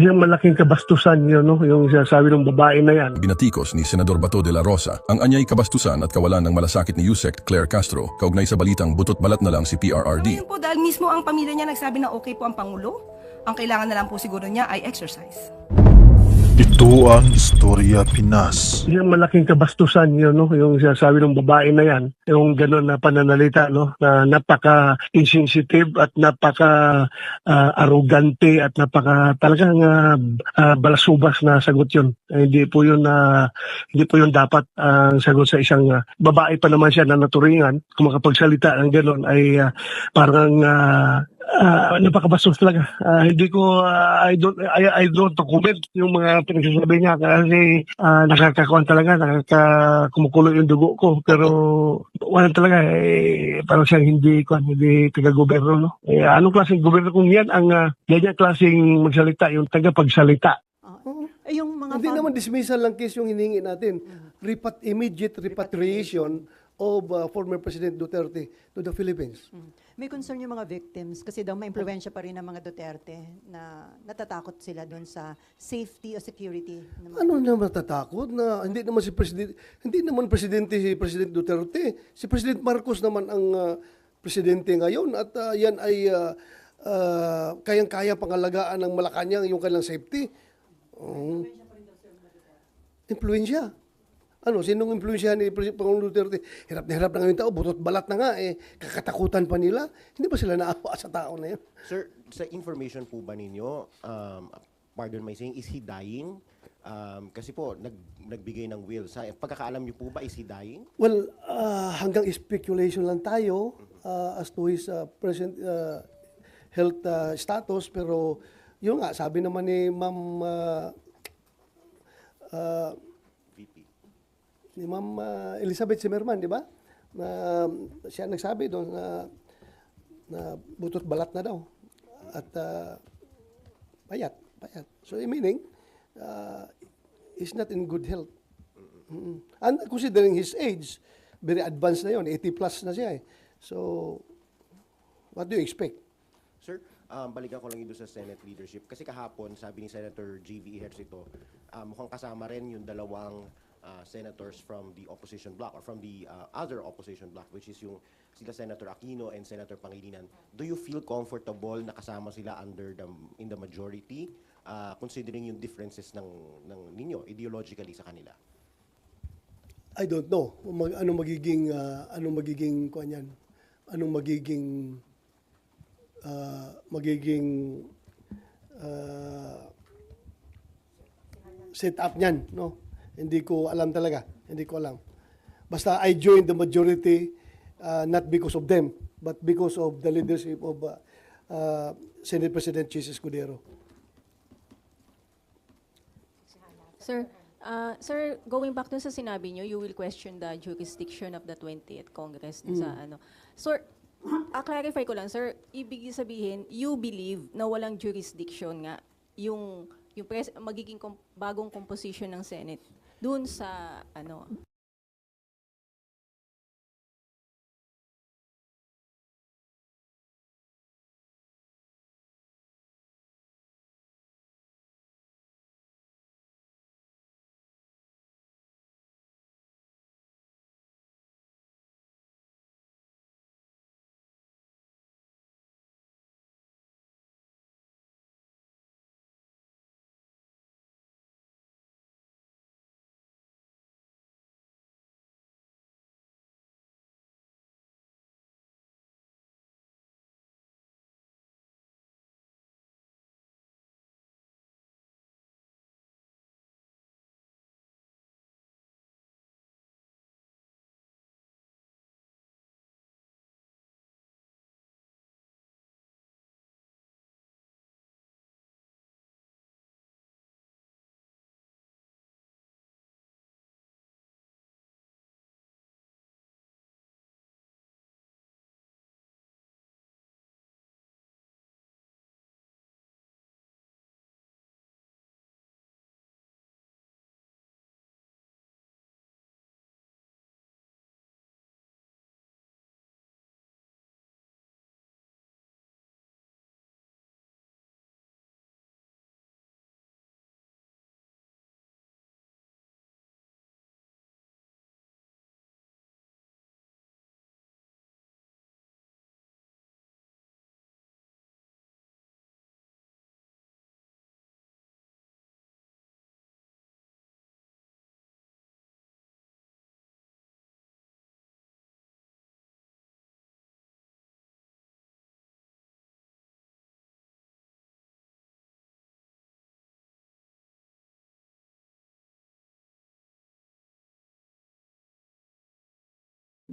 Yung malaking kabastusan yun, no? yung sinasabi ng babae na yan. Binatikos ni Senador Bato de la Rosa ang anyay kabastusan at kawalan ng malasakit ni Yusek Claire Castro kaugnay sa balitang butot balat na lang si PRRD. Ngayon po, dahil mismo ang pamilya niya nagsabi na okay po ang Pangulo, ang kailangan na lang po siguro niya ay exercise. Ito ang Istorya Pinas. Yung malaking kabastusan yun, no? yung sinasabi ng babae na yan, yung gano'n na pananalita, no? na napaka-insensitive at napaka-arrogante at napaka talagang ah, ah, balasubas na sagot yun. Eh, hindi po yun na hindi po yun dapat ang sagot sa isang ah, babae pa naman siya na naturingan kung makapagsalita ng gano'n ay ah, parang ah, ah, napakabastos talaga. Ah, hindi ko ah, I don't I, I don't comment yung mga pinagsasabi niya kasi ah, nakakakuan talaga, nakakakumukulo yung dugo ko pero wala talaga eh, parang siyang hindi kuan hindi taga-gobyerno no. Eh, anong klaseng gobyerno kung yan ang uh, ganyan klaseng magsalita yung tagapagsalita. Oo. Eh, yung mga Hindi naman dismissal lang case yung hiningi natin. Repat immediate repatriation of uh, former President Duterte to the Philippines. Mm. May concern yung mga victims kasi daw may impluensya pa rin ng mga Duterte na natatakot sila doon sa safety o security. Ano naman tatakot na hindi naman si President hindi naman presidente si President Duterte. Si President Marcos naman ang uh, presidente ngayon at uh, yan ay uh, uh, kayang-kaya pangalagaan ng Malacanang yung kanilang safety. Um, impluensya. Ano, sinong impluensya ni President Pangulong Duterte? Hirap na hirap na ngayon tao, butot balat na nga eh. Kakatakutan pa nila. Hindi ba sila naawa sa tao na yun? Sir, sa information po ba ninyo, um, pardon my saying, is he dying? Um, kasi po, nag, nagbigay ng will. Sa pagkakaalam niyo po ba, is he dying? Well, ah, hanggang speculation lang tayo ah, as to his ah, present ah, health ah, status pero yun nga sabi naman ni Ma'am ah, VP. Ni Ma'am ah, Elizabeth Zimmerman, di ba? Na um, siya nagsabi doon na na butot balat na daw at ah, payat, payat. So meaning uh, he's not in good health. And considering his age, very advanced na yon, 80 plus na siya eh. So, what do you expect? Sir, um, balikan ko lang ito sa Senate leadership. Kasi kahapon, sabi ni Senator J.V. Ejercito, uh, mukhang kasama rin yung dalawang uh, senators from the opposition bloc or from the uh, other opposition bloc, which is yung sila Senator Aquino and Senator Pangilinan. Do you feel comfortable na kasama sila under the, in the majority, uh, considering yung differences ng, ng ninyo ideologically sa kanila? I don't know mag, anong magiging ah, anong magiging kuan yan. Anong magiging ah, magiging ah, set up niyan, no? Hindi ko alam talaga. Hindi ko alam. Basta I joined the majority ah, not because of them, but because of the leadership of ah, ah, Senate President Jesus Escudero. Sir, uh, sir, going back dun sa sinabi nyo, you will question the jurisdiction of the 20th Congress dun sa ano. Sir, ah, clarify ko lang, sir, ibig sabihin, you believe na walang jurisdiction nga yung yung pres- magiging kom- bagong composition ng Senate dun sa ano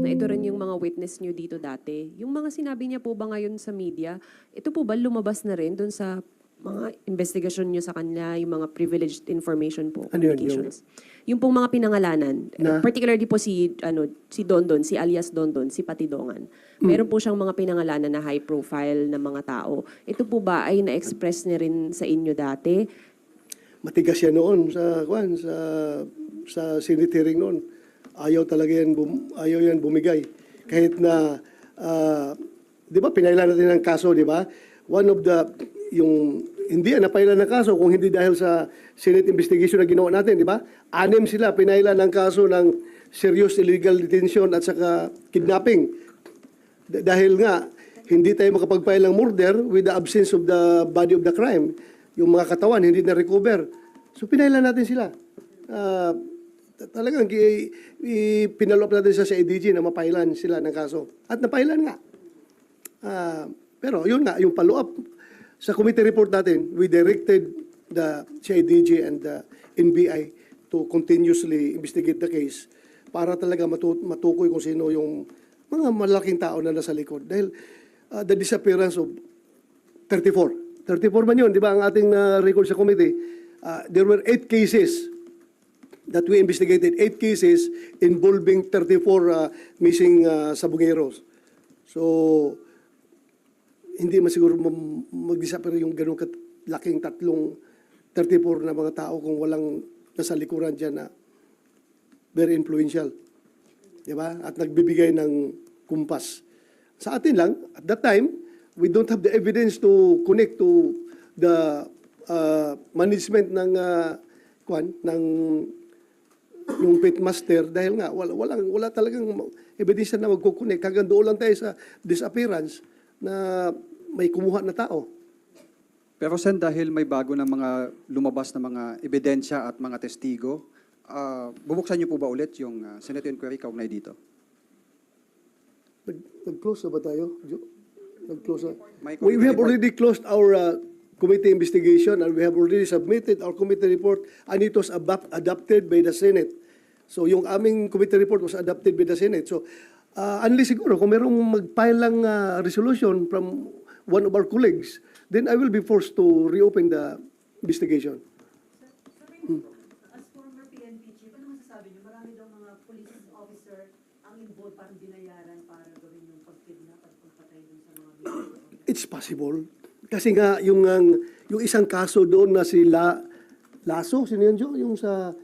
na ito rin yung mga witness nyo dito dati. Yung mga sinabi niya po ba ngayon sa media, ito po ba lumabas na rin dun sa mga investigasyon nyo sa kanila, yung mga privileged information po, Ano yun, communications? Yung, pong mga pinangalanan, Na? particularly po si, ano, si Dondon, si alias Dondon, si Patidongan. Hmm. Meron po siyang mga pinangalanan na high profile na mga tao. Ito po ba ay na-express niya rin sa inyo dati? Matigas yan noon sa, kwan, sa, sa Senate hearing noon. Ayaw talaga yan, bum, ayaw yan bumigay. Kahit na, ah, di ba, pinailan natin ng kaso, di ba? One of the, yung, hindi yan napailan ng kaso kung hindi dahil sa Senate investigation na ginawa natin, di ba? Anim sila pinailan ng kaso ng serious illegal detention at saka kidnapping. D- dahil nga, hindi tayo makapag-file ng murder with the absence of the body of the crime. Yung mga katawan, hindi na-recover. So, pinailan natin sila. Ah, t- talagang i- i- pinalo up natin sa CIDG na mapailan sila ng kaso. At napailan nga. Ah, pero yun nga, yung follow-up sa committee report natin, we directed the CIDG and the NBI to continuously investigate the case para talaga matu- matukoy kung sino yung mga malaking tao na nasa likod. Dahil ah, the disappearance of 34. 34 man yun, di ba, ang ating ah, record sa committee. Ah, there were eight cases that we investigated, eight cases involving 34 ah, missing uh, sabungeros. So, hindi masiguro mam- mag-disappear yung ganun laking tatlong 34 na mga tao kung walang nasa likuran dyan na very influential. Di ba? At nagbibigay ng kumpas. Sa atin lang, at that time, we don't have the evidence to connect to the uh, management ng uh, kwan, ng yung pitmaster dahil nga wala wala, wala talagang ebidensya na magkukunik hanggang doon lang tayo sa disappearance na may kumuha na tao. Pero Sen, dahil may bago ng mga lumabas na mga ebidensya at mga testigo, ah, bubuksan niyo po ba ulit yung ah, Senate inquiry kaugnay dito? Nag, nag-close na ba tayo? Nag-close na. We, we have already closed our uh, committee investigation and we have already submitted our committee report and it was adopted by the Senate. So yung aming committee report was adopted by the Senate. So uh, unless siguro kung merong mag-file lang uh, resolution from one of our colleagues, then I will be forced to reopen the investigation. As former PNP chief, masasabi niyo? Marami daw mga police officer ang involved parang binayaran para gawin yung pagkidnap at pagpatay dun sa mga victims. It's possible. Kasi nga, yung, yung isang kaso doon na si La, Laso, sino yun, Jo? Yung sa,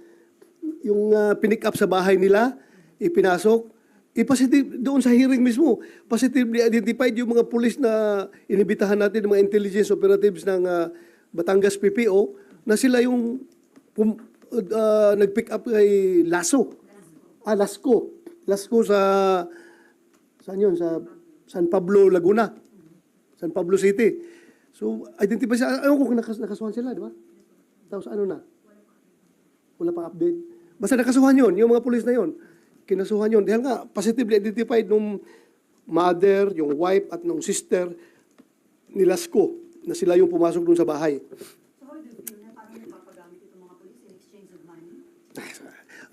yung uh, pinick up sa bahay nila, ipinasok, ipositive, doon sa hearing mismo, positively identified yung mga pulis na inibitahan natin, yung mga intelligence operatives ng ah, Batangas PPO, na sila yung pum, uh, nag-pick up kay Laso. Ah, Lasco. Lasco sa, saan yun? Sa San Pablo, Laguna. San Pablo City. So, identify siya. Ayaw ko kung nakas nakasuhan sila, di ba? Tapos ano na? Wala pang update. Basta nakasuhan yun, yung mga pulis na yun. Kinasuhan yun. Dahil nga, positively identified nung mother, yung wife, at nung sister ni Lasco na sila yung pumasok dun sa bahay. So do you parang napapagamit itong mga police in exchange money?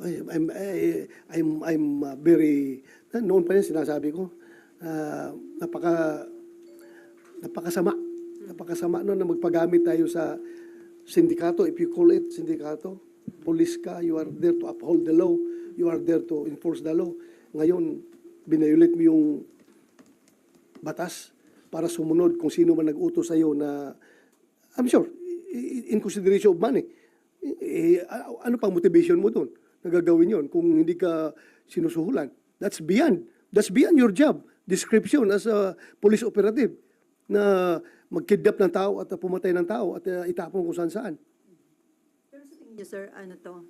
Ay, I'm, I- I'm, I'm uh, very, noon pa yan sinasabi ko, ah, napaka, napakasama. Napakasama noon na magpagamit tayo sa sindikato, if you call it sindikato. Police ka, you are there to uphold the law. You are there to enforce the law. Ngayon, binayulit mo yung batas para sumunod kung sino man nag-utos sa'yo na, I'm sure, in consideration of money. Eh, ano pang motivation mo doon? Nagagawin yon kung hindi ka sinusuhulan. That's beyond. That's beyond your job. Description as a police operative na magkidnap ng tao at pumatay ng tao at uh, itapon kung saan saan. Niyo, sir, ano to?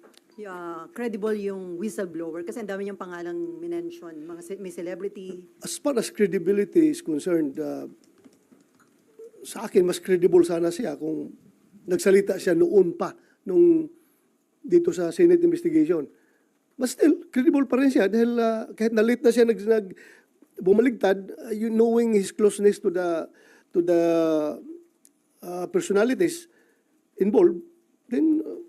Ah, credible yung whistleblower kasi ang dami niyang pangalang minention. Mga ce- may celebrity. As far as credibility is concerned, uh, sa akin, mas credible sana siya kung nagsalita siya noon pa, nung dito sa Senate investigation. But still, credible pa rin siya dahil uh, kahit na late na siya nag, nag bumaligtad, uh, you knowing his closeness to the to the uh, personalities involved, then uh,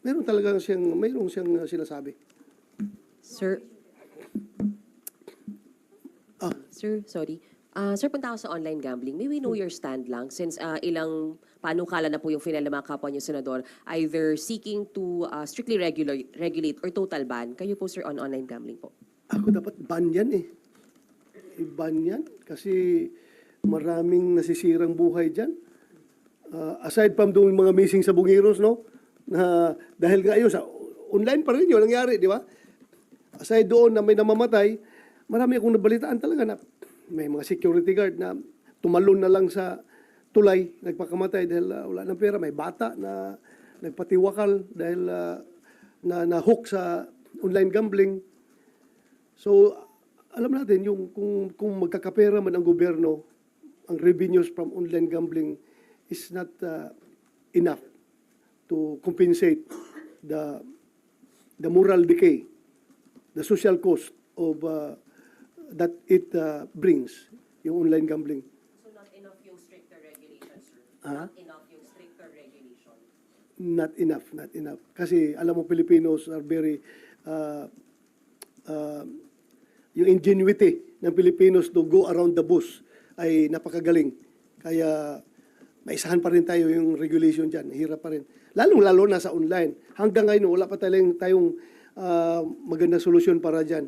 meron talaga siyang mayroong siyang uh, sinasabi. Sir, Ah. Sir, sorry. Ah, sir, punta ako sa online gambling. May we know your stand lang since ah, ilang panukala na po yung final ng mga kapwa niyo senador, either seeking to ah, strictly regular, regulate or total ban. Kayo po, sir, on online gambling po. Ako dapat ban yan eh. I-ban yan kasi maraming nasisirang buhay dyan. Ah, aside from doon mga missing sa Bungiros, no? Na dahil nga yun, sa online pa rin yun nangyari, di ba? Aside doon na may namamatay, marami akong nabalitaan talaga na may mga security guard na tumalon na lang sa tulay, nagpakamatay dahil ah, wala ng pera. May bata na nagpatiwakal dahil ah, na na-hook sa online gambling. So, alam natin yung kung kung magkakapera man ang gobyerno, ang revenues from online gambling is not uh, enough to compensate the the moral decay, the social cost of uh, that it uh, brings yung online gambling. So not enough yung stricter regulations, sir? Ah? enough yung stricter regulation? Not enough, not enough. Kasi alam mo Filipinos are very uh, uh, yung ingenuity ng Filipinos to go around the bush ay napakagaling. Kaya maisahan pa rin tayo yung regulation dyan. Hirap pa rin. Lalong-lalo na sa online. Hanggang ngayon, wala pa tayong, tayong uh, magandang solusyon para dyan.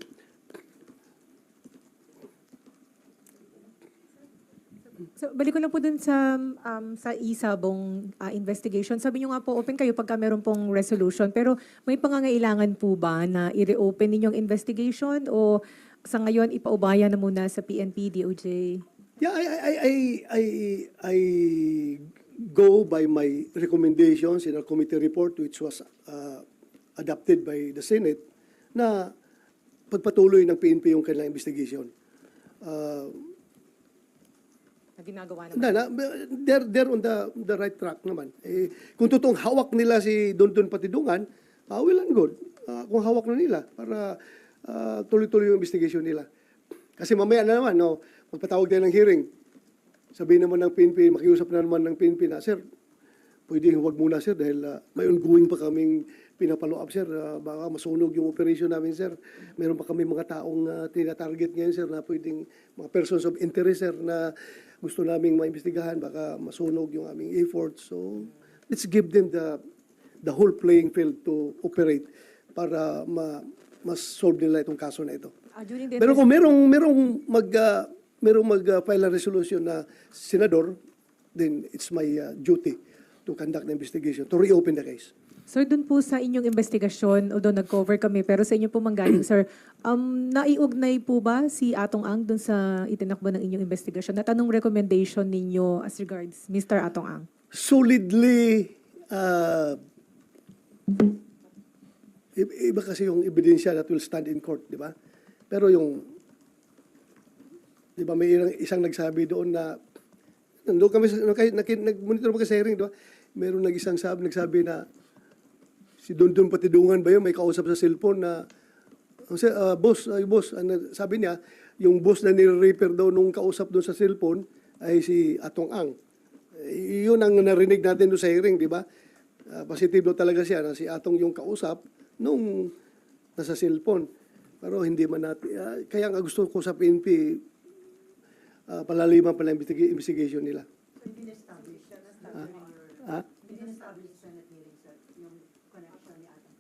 So, balik ko lang po dun sa um, sa isabong uh, investigation. Sabi niyo nga po, open kayo pagka meron pong resolution. Pero may pangangailangan po ba na i-reopen ninyong investigation o sa ngayon ipaubaya na muna sa PNP, DOJ? Yeah, I, I, I, I, I go by my recommendations in our committee report which was uh, adopted by the Senate na pagpatuloy ng PNP yung kanilang investigation. Uh, Na ginagawa naman. na, na, they're, they're on the, the right track naman. Eh, kung totoong hawak nila si Don Don Patidungan, uh, well and good. Uh, kung hawak na nila para uh, tuloy-tuloy yung investigation nila. Kasi mamaya na naman, no, magpatawag tayo ng hearing. Sabihin naman ng PNP, makiusap na naman ng PNP na, Sir, pwede huwag muna sir dahil uh, may ongoing pa kaming pinapalo up sir. Uh, baka masunog yung operation namin sir. Meron pa kami mga taong uh, tina-target ngayon sir na pwedeng mga persons of interest sir na gusto naming maimbestigahan. Baka masunog yung aming efforts. So let's give them the the whole playing field to operate para ma mas solve nila itong kaso na ito. Ah, the Pero kung merong merong mag uh, merong mag uh, a resolution na senador, then it's my uh, duty to conduct the investigation, to reopen the case. Sir, dun po sa inyong investigasyon, although nag-cover kami, pero sa inyo po manggaling, sir, um, naiugnay po ba si Atong Ang dun sa itinakbo ng inyong investigasyon? At anong recommendation ninyo as regards Mr. Atong Ang? Solidly, uh, iba kasi yung ebidensya that will stand in court, di ba? Pero yung, di ba may isang, nagsabi doon na, nandun kami, nag-monitor mo kasi hearing, di ba? Meron nag-isang sabi, nagsabi na, si Don Don Patidungan ba yun, may kausap sa cellphone na, ang ah, boss, ay boss, ano, sabi niya, yung boss na nire-repair daw nung kausap doon sa cellphone ay si Atong Ang. Eh, yun ang narinig natin doon sa hearing, di ba? Ah, positive daw talaga siya na si Atong yung kausap nung nasa cellphone. Pero hindi man natin, ah, kaya nga gusto ko sa PNP, ah, palaliman pala yung investiga- investigation nila. Hindi na-establish siya, na-establish Ha? Hindi na-establish Senate hearing, sir, yung connection ni Adam.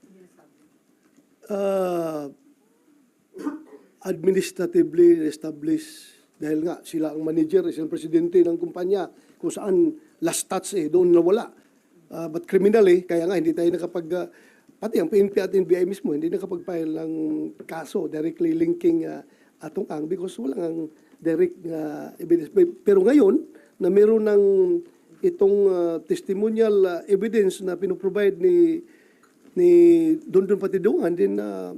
Hindi na-establish. uh, administratively established dahil nga sila ang manager, sila ang presidente ng kumpanya kung saan last touch eh, doon nawala. Uh, but criminally, kaya nga hindi tayo nakapag, uh, pati ang PNP at NBI mismo, hindi nakapag-file ng kaso directly linking uh, atong ang because walang ang direct uh, evidence. Pero ngayon, na meron ng itong uh, testimonial uh, evidence na pinoprovide ni ni Don Don Patidungan din na